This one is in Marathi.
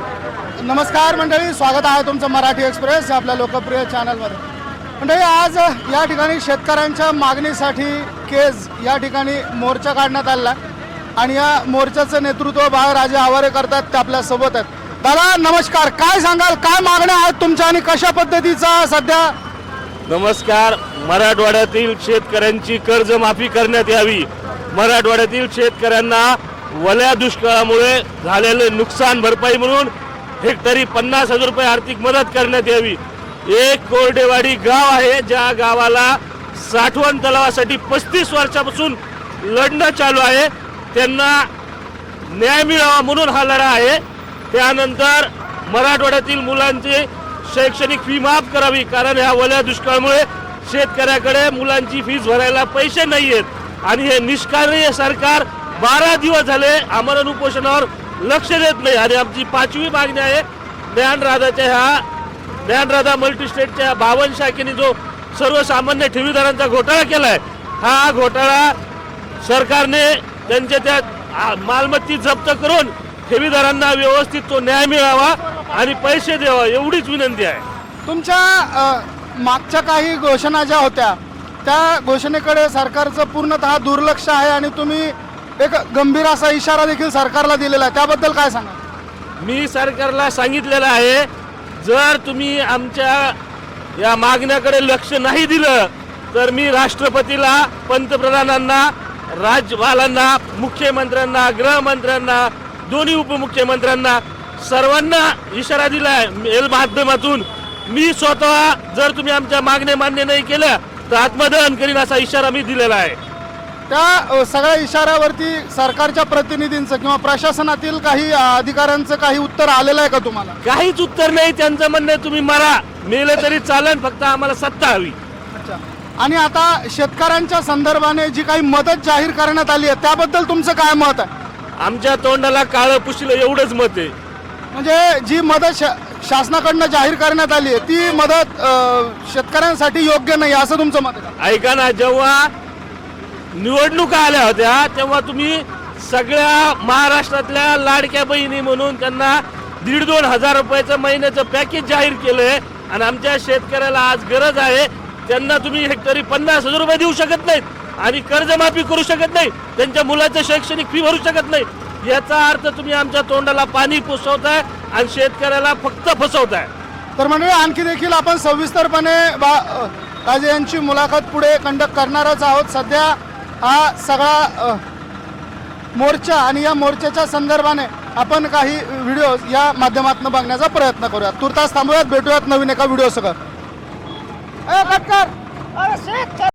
नमस्कार मंडळी स्वागत आहे तुमचं मराठी एक्सप्रेस आपल्या लोकप्रिय चॅनलमध्ये मंडळी आज या ठिकाणी शेतकऱ्यांच्या मागणीसाठी केज या ठिकाणी मोर्चा काढण्यात आला आणि या मोर्चाचं नेतृत्व बाळराजे आवारे करतात ते आपल्यासोबत आहेत. दादा नमस्कार. काय सांगाल? काय मागण्या आहेत तुमच्या आणि कशा पद्धतीचा सध्या? नमस्कार. मराठवाड्यातील शेतकऱ्यांची कर्जमाफी करण्यात यावी. मराठवाड्यातील शेतकऱ्यांना वल्या दुष्काळामुळे झालेले नुकसान भरपाई म्हणून हेक्टरी पन्नास हजार रुपये आर्थिक मदत करण्यात यावी. एक कोरडेवाडी गाव आहे ज्या गावाला साठवण तलावासाठी पस्तीस वर्षापासून लढणं चालू आहे. त्यांना न्याय मिळावा म्हणून हा लढा आहे. त्यानंतर मराठवाड्यातील मुलांची शैक्षणिक फी माफ करावी कारण ह्या वल्या दुष्काळामुळे शेतकऱ्याकडे मुलांची फीज भरायला पैसे नाही आहेत आणि हे निष्कार्य सरकार बारा दिवस झाले आमरण उपोषणावर लक्ष देत नाही. आणि आमची पाचवी मागणी आहे ज्ञानराधाच्या ह्या ज्ञानराधा मल्टीस्टेटच्या बावन शाखेने जो सर्वसामान्य ठेवीदारांचा घोटाळा केलाय हा घोटाळा सरकारने त्यांच्या त्या मालमत्ती जप्त करून ठेवीदारांना व्यवस्थित तो न्याय मिळावा आणि पैसे द्यावा एवढीच विनंती आहे. तुमच्या मागच्या काही घोषणा ज्या होत्या त्या घोषणेकडे सरकारचं पूर्णतः दुर्लक्ष आहे आणि तुम्ही एक गंभीर असा इशारा देखील सरकारला दिलेला आहे. त्याबद्दल काय सांगा मी सरकारला सांगितलेलं आहे जर तुम्ही आमच्या या मागण्याकडे लक्ष नाही दिलं तर मी राष्ट्रपतीला पंतप्रधानांना राज्यपालांना मुख्यमंत्र्यांना गृहमंत्र्यांना दोन्ही उपमुख्यमंत्र्यांना सर्वांना इशारा दिलाय मेल माध्यमातून. मी स्वतः जर तुम्ही आमच्या मागण्या मान्य नाही केल्या तर आत्मदहन करीन असा इशारा मी दिलेला आहे. त्या सगळ्या इशाऱ्यावरती सरकारच्या प्रतिनिधींचं किंवा प्रशासनातील काही अधिकाऱ्यांचं काही उत्तर आलेलं आहे का तुम्हाला? काहीच उत्तर नाही. त्यांचं म्हणणं आहे, तुम्ही मरा. मेलं तरी चालेल फक्त आम्हाला सत्ता हवी. अच्छा. आणि आता शेतकऱ्यांच्या संदर्भाने जी काही मदत जाहीर करण्यात आली आहे त्याबद्दल तुमचं काय मत आहे? आमच्या तोंडाला काळं पुसलं एवढंच मत आहे. म्हणजे जी मदत शा- शासनाकडनं जाहीर करण्यात आली आहे ती मदत अ, शेतकऱ्यांसाठी योग्य नाही असं तुमचं मत आहे का? ऐका ना जेव्हा निवडणुका आल्या होत्या तेव्हा तुम्ही सगळ्या महाराष्ट्रातल्या लाडक्या बहिणी म्हणून त्यांना दीड दोन हजार रुपयाचं महिन्याचं पॅकेज जाहीर केलंय आणि आमच्या शेतकऱ्याला आज गरज आहे त्यांना तुम्ही हेक्टरी पन्नास हजार रुपये देऊ शकत नाहीत आणि कर्जमाफी करू शकत नाही त्यांच्या मुलाचं शैक्षणिक फी भरू शकत नाही याचा अर्थ तुम्ही आमच्या तोंडाला पाणी पुसवताय आणि शेतकऱ्याला फक्त फसवताय. तर म्हणजे आणखी देखील आपण सविस्तरपणे बा राजे यांची मुलाखत पुढे कंडक्ट करणारच आहोत. सध्या हा सगळा मोर्चा आणि या मोर्चाच्या संदर्भाने आपण काही व्हिडिओ या माध्यमातून बघण्याचा प्रयत्न करूयात. तुर्तास थांबूयात भेटूयात नवीन एका व्हिडिओ सगळं